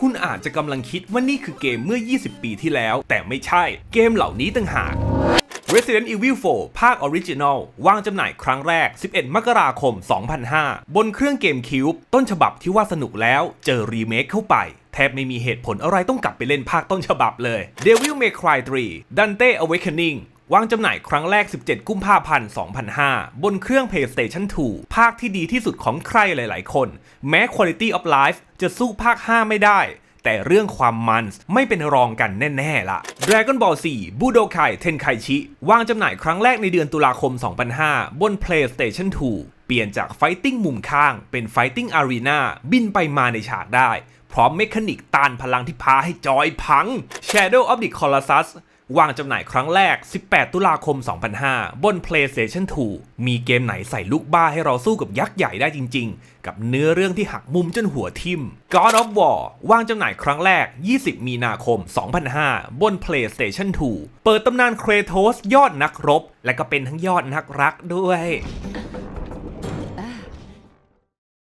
คุณอาจจะกำลังคิดว่านี่คือเกมเมื่อ 20 ปีที่แล้ว แต่ไม่ใช่ เกมเหล่านี้ต่างหาก Resident Evil 4 ภาคออริจินอลวางจำหน่ายครั้งแรก 11 มกราคม 2005 บนเครื่องเกมคิวบต้นฉบับที่ว่าสนุกแล้ว เจอรีเมคเข้าไป แทบไม่มีเหตุผลอะไรต้องกลับไปเล่นภาคต้นฉบับเลย Devil May Cry 3 Dante Awakening วางจำหน่ายครั้งแรก 17 กุมภาพันธ์ 2005 บนเครื่อง PlayStation 2 ภาคที่ดีที่สุดของใครหลาย ๆ คน แม้ Quality of Life จะสู้ภาค 5 ไม่ได้ แต่เรื่องความมันไม่เป็นรองกันแน่ ๆ ละ Dragon Ball 4 Budokai Tenkaichi วางจำหน่ายครั้งแรกในเดือนตุลาคม 2005 บน PlayStation 2 เปลี่ยนจาก Fighting มุมข้างเป็น Fighting Arena บินไปมาในฉากได้ พร้อมเมคานิกต้านพลังที่พาให้จอยพัง Shadow of the Colossus วางจำหน่ายครั้งแรก 18 ตุลาคม 2005 บน PlayStation 2 มีเกมไหนใส่ลูกบ้าให้เราสู้กับยักษ์ใหญ่ได้จริง ๆ กับเนื้อเรื่องที่หักมุมจนหัวทิ่ม God of War วางจำหน่ายครั้งแรก 20 มีนาคม 2005 บน PlayStation 2 เปิดตำนานเครโทสยอดนักรบ และก็เป็นทั้งยอดนักรักด้วย